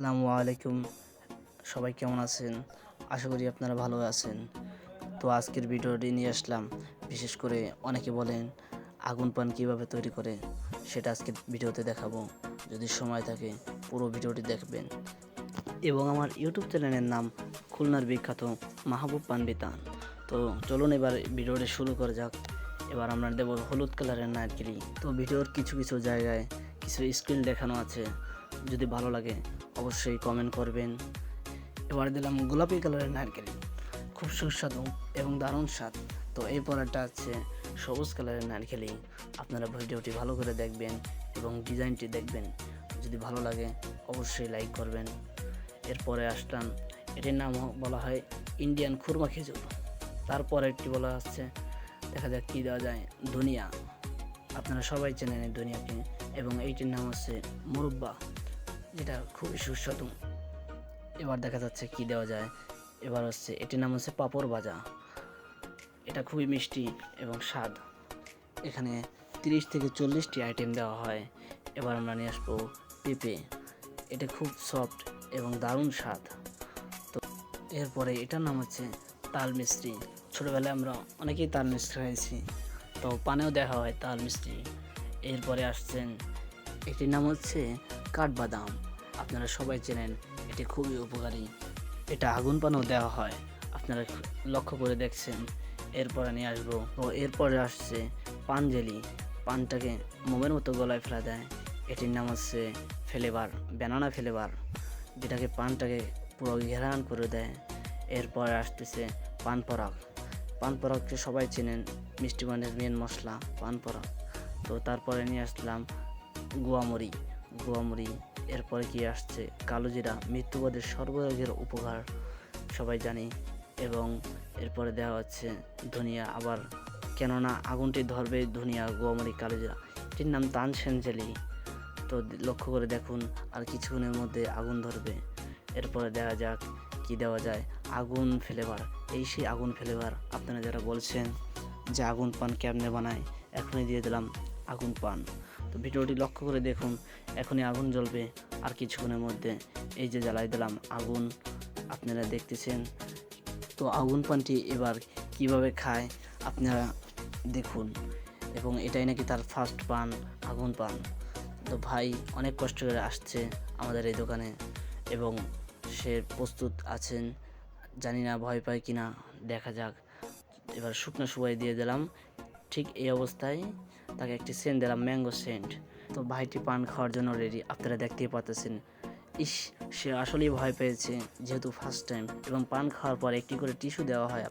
আসসালামু আলাইকুম। সবাই কেমন আছেন? আশা করি আপনারা ভালো আছেন। তো আজকের ভিডিওটি নিয়ে আসলাম। বিশেষ করে অনেকে বলেন, আগুন পান কীভাবে তৈরি করে? সেটা আজকের ভিডিওতে দেখাবো। যদি সময় থাকে, পুরো ভিডিওটি দেখবেন। এবং আমার ইউটিউব চ্যানেলের নাম খুলনার বিখ্যাত মাহবুব পান বিতান তো চলুন এবার ভিডিওটি শুরু করা যাক। এবার আমরা দেবো হলুদ কালারের নারকেলি। তো ভিডিওর কিছু কিছু জায়গায় কিছু স্ক্রিন দেখানো আছে। যদি ভালো লাগে, অবশ্যই কমেন্ট করবেন। এবার দিলাম গোলাপি কালারের নারকেল। খুব সুস্বাদু এবং দারুণ স্বাদ। তো এই পরেরটা আছে সবুজ কালারের নারকেলি আপনারা ভিডিওটি ভালো করে দেখবেন এবং ডিজাইনটি দেখবেন। যদি ভালো লাগে, অবশ্যই লাইক করবেন। এরপরে আসলাম, এটির নাম বলা হয় ইন্ডিয়ান খুরমা খেজুর। তারপর একটি বলা হচ্ছে, দেখা যাক কী দেওয়া যায় দুনিয়া আপনারা সবাই চেনেন এই দুনিয়াকে এবং এইটির নাম হচ্ছে মুরব্বা। যেটা খুবই সুস্বাদু। এবার দেখা যাচ্ছে কি দেওয়া যায়। এবার হচ্ছে, এটির নাম হচ্ছে পাপড় ভাজা। এটা খুবই মিষ্টি এবং স্বাদ। এখানে তিরিশ থেকে চল্লিশটি আইটেম দেওয়া হয়। এবার আমরা নিয়ে আসব পেঁপে। এটা খুব সফট এবং দারুণ স্বাদ। তো এরপরে এটার নাম হচ্ছে তাল মিস্ত্রি। ছোটোবেলায় আমরা অনেকেই তাল মিস্ত্রি খাইছি। তো পানেও দেখা হয় তাল মিস্ত্রি। এরপরে আসছেন, এটির নাম হচ্ছে কাঠবাদাম। আপনারা সবাই চেনেন, এটি খুবই উপকারী। এটা আগুন পানও দেওয়া হয়। আপনারা লক্ষ্য করে দেখছেন, এরপরে নিয়ে আসব। ও এরপরে আসছে পানজেলি। পানটাকে মোমের মতো গলায় ফেলা দেয়। এটির নাম হচ্ছে ফ্লেভার ব্যানানা ফ্লেভার যেটাকে পানটাকে পুরো ঘেরান করে দেয়। এরপরে আসতেছে পান পরাগ পান পরাগকে সবাই চেনেন, মিষ্টি পানের মেন মশলা পান পরাগ তো তারপরে নিয়ে আসলাম গুয়ামরি। গুয়ামরি এরপরে কি আসছে কালোজিরা মৃত্যুবাদের সর্বরোগের উপকার সবাই জানি, এবং এরপরে দেওয়া হচ্ছে ধনিয়া, আবার কেননা আগুনটি ধরবে ধনিয়া গুয়ামরি কালোজিরা এটির নাম তানসেনজেলি তো লক্ষ্য করে দেখুন, আর কিছুক্ষণের মধ্যে আগুন ধরবে। এরপরে দেখা যাক কি দেওয়া যায়। আগুন ফ্লেভার এই সেই আগুন ফ্লেভার আপনারা যারা বলছেন যে আগুন পান কেমনে বানায়, এখনই দিয়ে দিলাম আগুন পান। তো ভিডিওটি লক্ষ্য করে দেখুন, এখনই আগুন জ্বলবে আর কিছুক্ষণের মধ্যে এই যে জ্বালাই দিলাম আগুন, আপনারা দেখতেছেন। তো আগুন পানটি এবার কীভাবে খায় আপনারা দেখুন, এবং এটাই নাকি তার ফার্স্ট পান, আগুন পান। তো ভাই অনেক কষ্ট করে আসছে আমাদের এই দোকানে, এবং সে প্রস্তুত আছেন। জানি না ভয় পায় কিনা, দেখা যাক। এবার শুকনো সুবাই দিয়ে দিলাম, ঠিক এই অবস্থায় তাকে একটি সেন্ট দিলাম, ম্যাঙ্গো সেন্ট। তো ভাইটি পান খাওয়ার জন্য রেডি আপনারা দেখতেই পাচ্ছেন ইস, সে আসলেই ভয় পেয়েছে, যেহেতু ফার্স্ট টাইম এবং পান খাওয়ার পর একটি করে টিস্যু দেওয়া হয়।